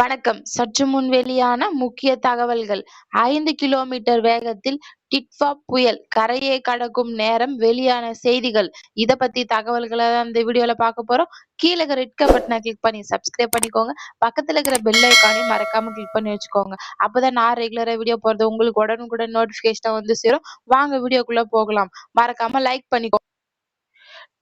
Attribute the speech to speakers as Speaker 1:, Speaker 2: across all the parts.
Speaker 1: வணக்கம். சற்று முன் வெளியான முக்கிய தகவல்கள். ஐந்து கிலோமீட்டர் வேகத்தில் டிட்வா புயல் கரையை கடக்கும் நேரம் வெளியான செய்திகள். இத பத்தி தகவல்களை தான் இந்த வீடியோல பார்க்க போறோம். கீழே இருக்கிற ரெட் பட்டனை கிளிக் பண்ணி சப்ஸ்கிரைப் பண்ணிக்கோங்க. பக்கத்துல இருக்கிற பெல் ஐக்கானையும் மறக்காம கிளிக் பண்ணி வச்சுக்கோங்க. அப்பதான் நான் ரெகுலரா வீடியோ போறது உங்களுக்கு உடனுக்குடன் நோட்டிபிகேஷன் வந்து சேரும். வாங்க வீடியோக்குள்ள போகலாம். மறக்காம லைக் பண்ணிக்கோங்க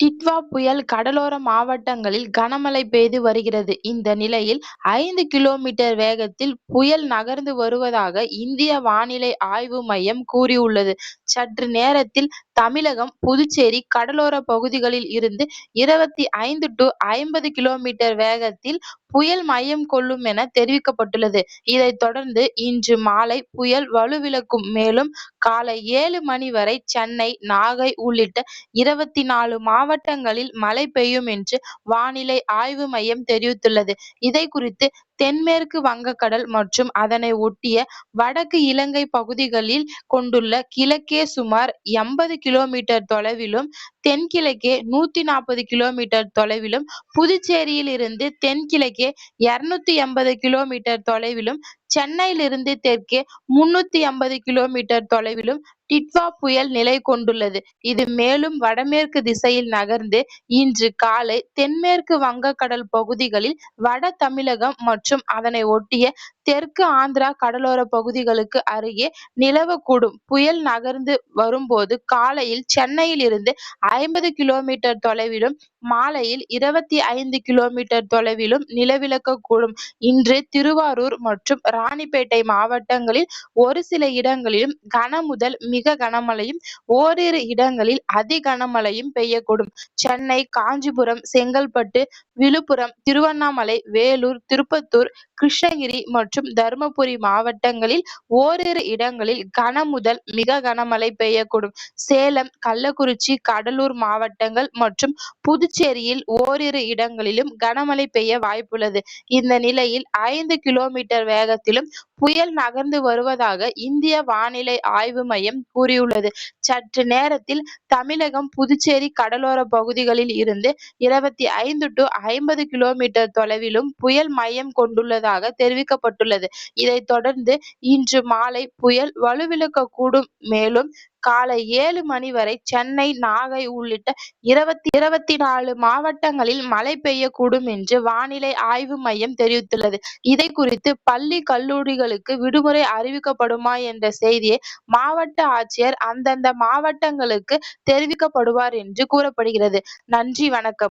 Speaker 1: டிட்வா புயல் கடலோர மாவட்டங்களில் கனமழை பெய்து வருகிறது. இந்த நிலையில், ஐந்து கிலோமீட்டர் வேகத்தில் புயல் நகர்ந்து வருவதாக இந்திய வானிலை ஆய்வு மையம் கூறியுள்ளது. சற்று நேரத்தில் தமிழகம், புதுச்சேரி கடலோர பகுதிகளில் இருந்து இருபத்தி ஐந்து டு ஐம்பது கிலோமீட்டர் வேகத்தில் புயல் மையம் கொள்ளும் என தெரிவிக்கப்பட்டுள்ளது. இதைத் தொடர்ந்து இன்று மாலை புயல் வலுவிழக்கும். மேலும் காலை ஏழு மணி வரை சென்னை, நாகை உள்ளிட்ட இருபத்தி நாலு மாவட்டங்களில் மழை பெய்யும் என்று வானிலை ஆய்வு மையம் தெரிவித்துள்ளது. இதை குறித்து தென்மேற்கு வங்கக்கடல் மற்றும் அதனை ஒட்டிய வடக்கு இலங்கை பகுதிகளில் கொண்டுள்ள கிழக்கே சுமார் எண்பது கிலோமீட்டர் தொலைவிலும், தென்கிழக்கே நூத்தி நாற்பது கிலோமீட்டர் தொலைவிலும், புதுச்சேரியில் இருந்து தென்கிழக்கே இருநூத்தி எண்பது கிலோமீட்டர் தொலைவிலும், சென்னையிலிருந்து தெற்கே முன்னூத்தி ஐம்பது கிலோமீட்டர் தொலைவிலும் டிட்வா புயல் நிலை கொண்டுள்ளது. இது மேலும் வடமேற்கு திசையில் நகர்ந்து இன்று காலை தென்மேற்கு வங்கக்கடல் பகுதிகளில், வட தமிழகம் மற்றும் அதனை ஒட்டிய தெற்கு ஆந்திரா கடலோர பகுதிகளுக்கு அருகே நிலவக்கூடும். புயல் நகர்ந்து வரும்போது காலையில் சென்னையில் இருந்து ஐம்பது கிலோமீட்டர் தொலைவிலும், மாலையில் இருபத்தி ஐந்து கிலோமீட்டர் தொலைவிலும் நிலவிலக்கக்கூடும். இன்று திருவாரூர் மற்றும் ராணிப்பேட்டை மாவட்டங்களில் ஒரு சில இடங்களிலும் கன முதல் மிக கனமழையும், ஓரிரு இடங்களில் அதி கனமழையும் பெய்யக்கூடும். சென்னை, காஞ்சிபுரம், செங்கல்பட்டு, விழுப்புரம், திருவண்ணாமலை, வேலூர், திருப்பத்தூர், கிருஷ்ணகிரி மற்றும் தருமபுரி மாவட்டங்களில் ஓரிரு இடங்களில் கன முதல் மிக கனமழை பெய்யக்கூடும். சேலம், கள்ளக்குறிச்சி, கடலூர் மாவட்டங்கள் மற்றும் புதுச்சேரியில் ஓரிரு இடங்களிலும் கனமழை பெய்ய வாய்ப்புள்ளது. இந்த நிலையில் ஐந்து கிலோமீட்டர் வேகத்தில் வேகத்திலும் புயல் நகர்ந்து வருவதாக இந்திய வானிலை ஆய்வு மையம் கூறியுள்ளது. சற்று நேரத்தில் தமிழகம், புதுச்சேரி கடலோர பகுதிகளில் இருந்து இருபத்தி ஐந்து டு ஐம்பது கிலோமீட்டர் தொலைவிலும் புயல் மையம் கொண்டுள்ளதாக தெரிவிக்கப்பட்டுள்ளது. இதைத் தொடர்ந்து இன்று மாலை புயல் வலுவிழக்கக்கூடும். மேலும் காலை ஏழு மணி வரை சென்னை, நாகை உள்ளிட்ட இருபத்தி இருபத்தி நாலு மாவட்டங்களில் மழை பெய்யக்கூடும் என்று வானிலை ஆய்வு மையம் தெரிவித்துள்ளது. இதை குறித்து பள்ளி, கல்லூரிகளுக்கு விடுமுறை அறிவிக்கப்படுமா என்ற செய்தியை மாவட்ட ஆட்சியர் அந்தந்த மாவட்டங்களுக்கு தெரிவிக்கப்படுவார் என்று கூறப்படுகிறது. நன்றி, வணக்கம்.